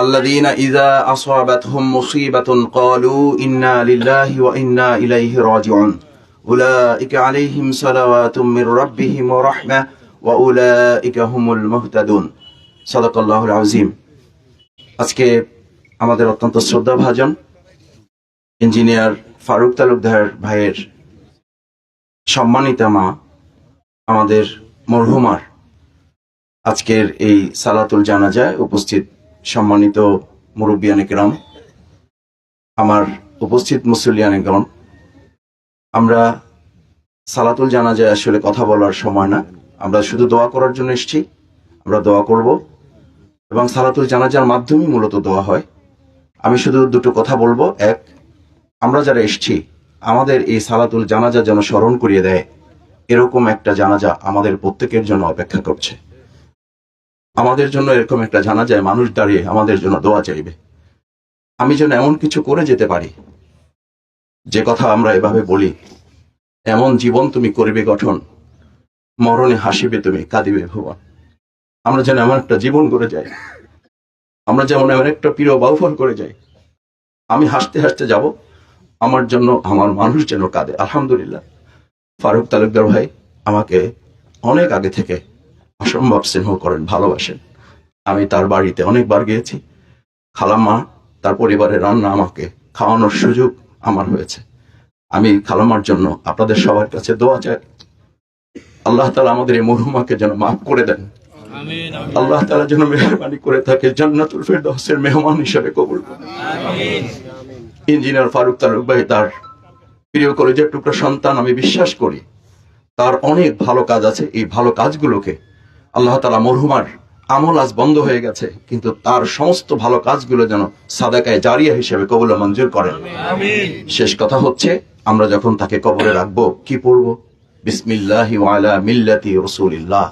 আল্লাযীনা ইযা আসাবাতহুম মুসীবাতুন ক্বালু ইন্না লিল্লাহি ওয়া ইন্না ইলাইহি রাজিউন। উলাইকা আলাইহিম সালাওয়াতুম মির রাব্বিহিম ওয়া রাহমাহ ওয়া উলাইকা হুমুল মুহতাদুন। আজকে আমাদের অত্যন্ত শ্রদ্ধাভাজন ইঞ্জিনিয়ার ফারুক তালুকদার ভাইয়ের সম্মানিতা মা, আমাদের মরহুমার। আজকের এই সালাতুল জানাজায় উপস্থিত সম্মানিত মুরব্বিয়ান একরাম আমার উপস্থিত মুসলিয়ান একরাম আমরা সালাতুল জানাজায় আসলে কথা বলার সময় না। আমরা শুধু দোয়া করার জন্য এসেছি, আমরা দোয়া করব এবং সালাতুল জানাজার মাধ্যমেই মূলত দোয়া হয়। আমি শুধু দুটো কথা বলব। এক, আমরা যারা এসছি, আমাদের এই সালাতুল জানাজা যেন স্মরণ করিয়ে দেয়, এরকম একটা জানাজা আমাদের প্রত্যেকের জন্য অপেক্ষা করছে। আমাদের জন্য এরকম একটা জানা যায়, মানুষ দাঁড়িয়ে আমাদের জন্য দোয়া চাইবে। আমি যেন এমন কিছু করে যেতে পারি। যে কথা আমরা এভাবে বলি, এমন জীবন তুমি করিবে গঠন, মরণে হাসিবে তুমি, কাঁদিবে ভুবন। আমরা যেন এমন একটা জীবন করে যাই, আমরা যেমন এমন একটা প্রিয় বাউফল করে যাই। আমি হাসতে হাসতে যাব, আমার জন্য আমার মানুষ যেন কাঁদে। আলহামদুলিল্লাহ। ফারুক তালুকদার ভাই আমাকে অনেক আগে থেকে অসম্ভব স্নেহ করেন ভালোবাসেন। আমি তার বাড়িতে অনেকবার গিয়েছি। খালাম্মা তার পরিবারের রান্না আমাকে খাওয়ানোর সুযোগ আমার হয়েছে। আমি খালাম্মার জন্য আপনাদের সবার কাছে দোয়া চাই। আল্লাহ তালা আমাদের এই মরহুমাকে যেন মাফ করে দেন। আল্লাহ তালা যেন মেহরবানি করে থাকে জান্নাতুল ফেরদৌসের মেহমান হিসেবে কবুল ইঞ্জিনিয়ার ফারুক তালুক ভাই তার প্রিয় কলেজের টুকরো সন্তান আমি বিশ্বাস করি। তার অনেক ভালো কাজ আছে। এই ভালো কাজগুলোকে আল্লাহ তালা মরহুমার আমল আজ বন্ধ হয়ে গেছে কিন্তু তার সমস্ত ভালো কাজগুলো যেন সাদাকায় জারিয়া হিসেবে কবুল মঞ্জুর করেন। শেষ কথা হচ্ছে আমরা যখন তাকে কবরে রাখব কি পড়ব? বিসমিল্লাহি ওয়ালা মিল্লাতি রসুলিল্লাহ।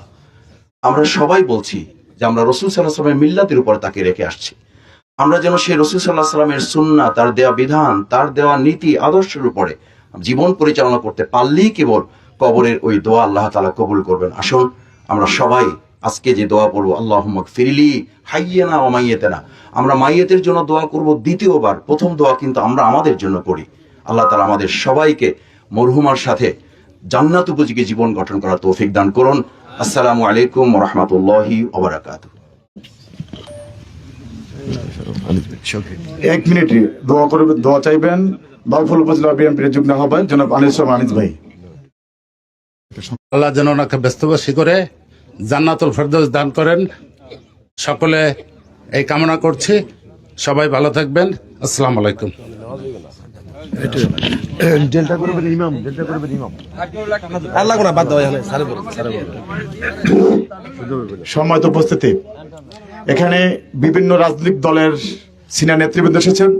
আমরা সবাই বলছি যে আমরা রসুল সাল্লাহ সাল্লামের মিল্লাতের উপর তাকে রেখে আসছি। আমরা যেন সেই রসুল সাল্লাহ সাল্লামের সুন্না তার দেওয়া বিধান তার দেওয়া নীতি আদর্শের উপরে জীবন পরিচালনা করতে পারলেই কেবল কবরের ওই দোয়া আল্লাহ তালা কবুল করবেন। আসুন আমরা সবাই আজকে যে দোয়া পড়ব আল্লাহ ফিরিলি হাইয়ে না অমাইয়েতে না আমরা মাইয়েতের জন্য দোয়া করব দ্বিতীয়বার, প্রথম দোয়া কিন্তু আমরা আমাদের জন্য করি। আল্লাহ তালা আমাদের সবাইকে মরহুমার সাথে জান্নাত উপযোগী জীবন গঠন করার তৌফিক দান করুন। আসসালামু আলাইকুম রহমতুল্লাহি ওবরাকাতুহ এক মিনিটে দোয়া করবে, দোয়া চাইবেন? বাউফল উপজেলা বিএনপির যুগ্ম আহ্বায়ক জনাব আনিস ভাই। আল্লাহ যেন ওনাকে ব্যস্তবাসী করে জান্নাতুল ফেরদৌস দান করেন। সকলে এই কামনা করছি। সবাই ভালো থাকবেন। আসসালামু আলাইকুম। সম্মানিত উপস্থিতি এখানে বিভিন্ন রাজনৈতিক দলের সিনিয়র নেতৃবৃন্দ এসেছেন।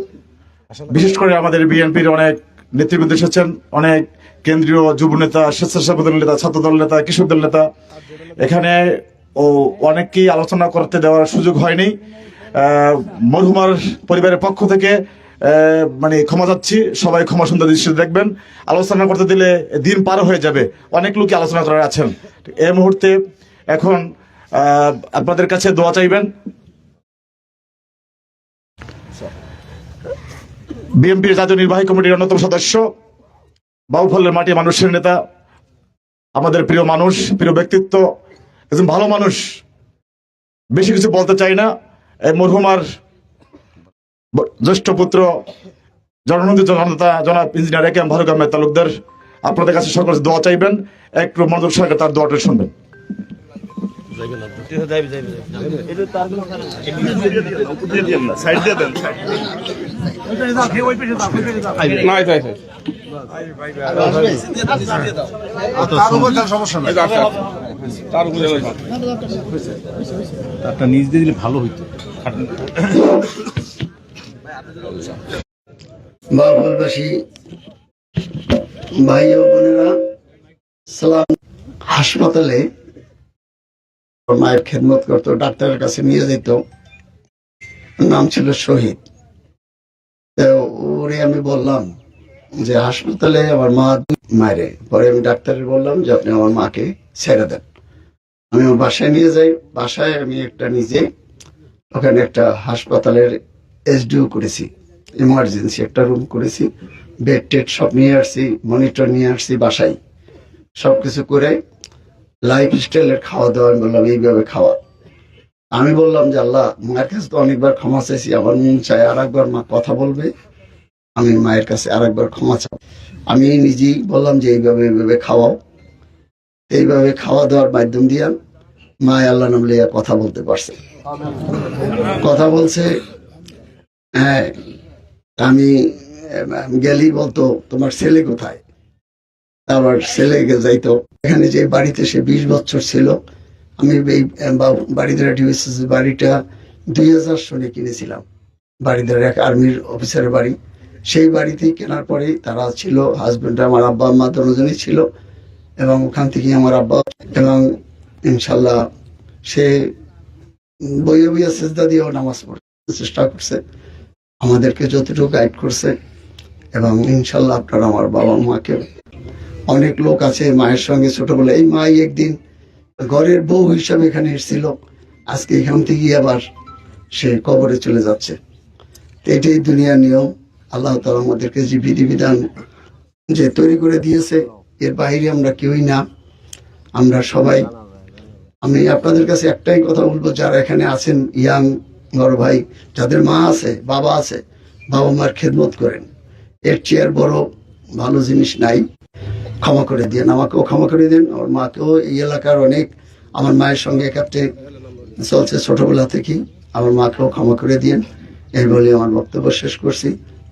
বিশেষ করে আমাদের বিএনপির অনেক নেতৃবৃন্দ এসেছেন অনেক কেন্দ্রীয় যুব নেতা, স্বেচ্ছাসেবক দল নেতা, ছাত্র দল নেতা দল নেতা, এখানে ও অনেককেই আলোচনা করতে দেওয়ার সুযোগ হয়নি। মরহুমার পরিবারের পক্ষ থেকে মানে ক্ষমা চাচ্ছি, সবাই ক্ষমা সুন্দর দৃষ্টিতে দেখবেন। আলোচনা করতে দিলে দিন পার হয়ে যাবে। অনেক লোকই আলোচনা করার আছেন। এই মুহূর্তে এখন আপনাদের কাছে দোয়া চাইবেন। বিএনপির জাতীয় নির্বাহী কমিটির অন্যতম সদস্য বাউফলের মাটি মানুষের নেতা আমাদের প্রিয় মানুষ প্রিয় ব্যক্তিত্ব একজন ভালো মানুষ। বেশি কিছু বলতে চাই না। এই মরহুমার জ্যেষ্ঠ পুত্র জননন্দী জনতা জনাব ইঞ্জিনিয়ার একে এম ভারুক আহমেদ তালুকদার আপনাদের কাছে সকল দোয়া চাইবেন। একটু মনোযোগ সরকার তার দোয়াটা শুনবেন। ভাই ও বোনেরা, সালাম। হাসপাতালে মায়ের খেদমত করতো, ডাক্তারের কাছে নিয়ে যেত। নাম ছিল শহীদ। ওরে আমি বললাম যে হাসপাতালে আমার মা মায়েরে পরে আমি ডাক্তারের বললাম যে আপনি আমার মাকে ছেড়ে দেন। আমি আমার বাসায় নিয়ে যাই। বাসায় আমি একটা নিজে ওখানে একটা হাসপাতালের এসডিও করেছি। ইমার্জেন্সি একটা রুম করেছি। বেড টেড সব নিয়ে আসছি, মনিটর নিয়ে আসছি বাসায়। সব কিছু করে লাইফ স্টাইলের খাওয়া দাওয়া আমি বললাম, এইভাবে খাওয়া। আমি বললাম যে, আল্লাহ, মায়ের কাছে তো অনেকবার ক্ষমা চাইছি। আমার মন চাই আর একবার মা কথা বলবে। আমি মায়ের কাছে আর একবার ক্ষমা চাই। আমি নিজেই বললাম যে এইভাবে এইভাবে খাওয়াও। এইভাবে খাওয়া দাওয়ার মাধ্যম দিয়ে মা আল্লাহ নাম লিয়া কথা বলতে পারছে। কথা বলছে হ্যাঁ আমি গেলেই বলতো, তোমার ছেলে কোথায়? আবার ছেলে যাইতো। এখানে যে বাড়িতে সে বিশ বছর ছিল, আমি এই বা- বাড়িতে বাড়িটা দুই হাজার সনে কিনেছিলাম। বাড়িদার এক আর্মির অফিসারের বাড়ি। সেই বাড়িতেই কেনার পরেই তারা ছিল হাজবেন্ড আমার আব্বা, আম্মা দুজনেই ছিল। এবং ওখান থেকে আমার আব্বা এবং ইনশাল্লাহ সে বইয়ে বইয়ে সেজদা দিয়েও নামাজ পড়তে চেষ্টা করছে। আমাদেরকে যতটুকু গাইড করছে এবং ইনশাল্লাহ আপনারা আমার বাবা মাকে অনেক লোক আছে মায়ের সঙ্গে ছোটবেলা এই মাই একদিন ঘরের বউ হিসাবে এখানে এসেছিল। আজকে এখান থেকে আবার সে কবরে চলে যাচ্ছে। এটাই দুনিয়ার নিয়ম। আল্লাহ তালা আমাদেরকে যে বিধিবিধান যে তৈরি করে দিয়েছে, এর বাইরে আমরা কেউই না। আমরা সবাই, আমি আপনাদের কাছে একটাই কথা বলব, যারা এখানে আছেন, ইয়াং, বড় ভাই, যাদের মা আছে, বাবা আছে, বাবা মার খেদমত করেন। এর চেয়ার বড় ভালো জিনিস নাই। ক্ষমা করে দিন আমাকেও ক্ষমা করে দিন। আমার মাকেও এই এলাকার অনেক, আমার মায়ের সঙ্গে একাত্রে চলছে ছোটবেলা থেকেই। আমার মাকেও ক্ষমা করে দিন এই বলে আমার বক্তব্য শেষ করছি।